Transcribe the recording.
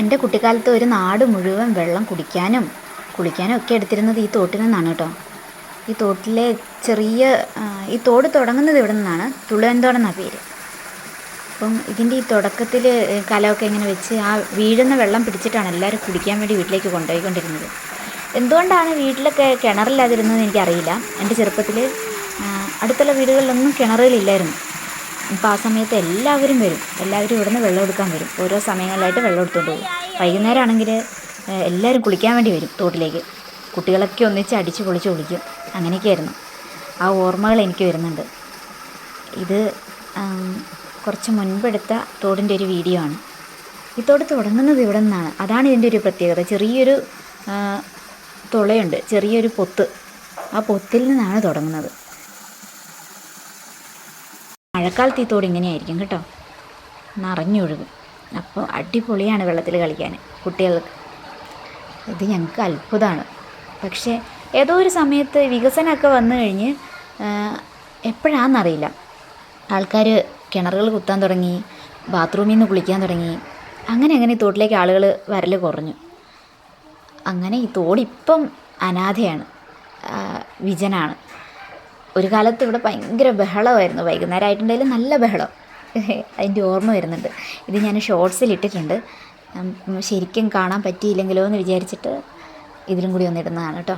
എന്റെ കുട്ടിക്കാലത്ത് ഒരു നാട് മുഴുവൻ വെള്ളം കുടിക്കാനും കുളിക്കാനും ഒക്കെ എടുത്തിരുന്നത് ഈ തോട്ടിൽ നിന്നാണ് കേട്ടോ. ഈ തോട്ടിലെ ചെറിയ ഈ തോട് തുടങ്ങുന്നത് ഇവിടെ നിന്നാണ്. തുളുവൻതോടെന്നാണ് പേര്. അപ്പം ഇതിന്റെ ഈ തുടക്കത്തിൽ കലമൊക്കെ ഇങ്ങനെ വെച്ച് ആ വീഴുന്ന വെള്ളം പിടിച്ചിട്ടാണ് എല്ലാവരും കുടിക്കാൻ വേണ്ടി വീട്ടിലേക്ക് കൊണ്ടുപോയിക്കൊണ്ടിരുന്നത്. എന്തുകൊണ്ടാണ് വീട്ടിലൊക്കെ കിണറില്ലാതിരുന്നത് എനിക്കറിയില്ല. എന്റെ ചെറുപ്പത്തിൽ അടുത്തുള്ള വീടുകളിലൊന്നും കിണറുകളില്ലായിരുന്നു. അപ്പോൾ ആ സമയത്ത് എല്ലാവരും വരും. എല്ലാവരും ഇവിടുന്ന് വെള്ളം എടുക്കാൻ വരും. ഓരോ സമയങ്ങളിലായിട്ട് വെള്ളം എടുത്തുകൊണ്ട് പോകും. വൈകുന്നേരം ആണെങ്കിൽ എല്ലാവരും കുളിക്കാൻ വേണ്ടി വരും തോട്ടിലേക്ക്. കുട്ടികളൊക്കെ ഒന്നിച്ച് അടിച്ച് പൊളിച്ച് കുളിക്കും. അങ്ങനെയൊക്കെയായിരുന്നു. ആ ഓർമ്മകൾ എനിക്ക് വരുന്നുണ്ട്. ഇത് കുറച്ച് മുൻപെടുത്ത തോടിന്റെ ഒരു വീഡിയോ ആണ്. ഈ തോട് തുടങ്ങുന്നത് ഇവിടെ നിന്നാണ്. അതാണ് ഇതിന്റെ ഒരു പ്രത്യേകത. ചെറിയൊരു തുളയുണ്ട്. ചെറിയൊരു പൊത്ത്. ആ പൊത്തിൽ നിന്നാണ് തുടങ്ങുന്നത്. മഴക്കാലത്ത് ഈ തോട് ഇങ്ങനെയായിരിക്കും കേട്ടോ. നിറഞ്ഞൊഴുകും. അപ്പോൾ അടിപൊളിയാണ് വെള്ളത്തിൽ കളിക്കാൻ കുട്ടികൾക്ക്. ഇത് ഞങ്ങൾക്ക് അത്ഭുതമാണ് പക്ഷേ ഏതോ ഒരു സമയത്ത് വികസനമൊക്കെ വന്നു കഴിഞ്ഞ് എപ്പോഴാണെന്നറിയില്ല ആൾക്കാർ കിണറുകൾ കുത്താൻ തുടങ്ങി ബാത്റൂമിൽ നിന്ന് കുളിക്കാൻ തുടങ്ങി അങ്ങനെ അങ്ങനെ ഈ തോട്ടിലേക്ക് ആളുകൾ വരൽ കുറഞ്ഞു. അങ്ങനെ ഈ തോടിപ്പം അനാഥയാണ് വിജനാണ്. ഒരു കാലത്ത് ഇവിടെ ഭയങ്കര ബഹളമായിരുന്നു. വൈകുന്നേരം ആയിട്ടുണ്ടെങ്കിലും നല്ല ബഹളം. അതിന്റെ ഓർമ്മ വരുന്നുണ്ട്. ഇത് ഞാൻ ഷോർട്സിൽ ഇട്ടിട്ടുണ്ട്. ശരിക്കും കാണാൻ പറ്റിയില്ലെങ്കിലോ എന്ന് വിചാരിച്ചിട്ട് ഇതിലും കൂടി ഒന്നിടുന്നതാണ് കേട്ടോ.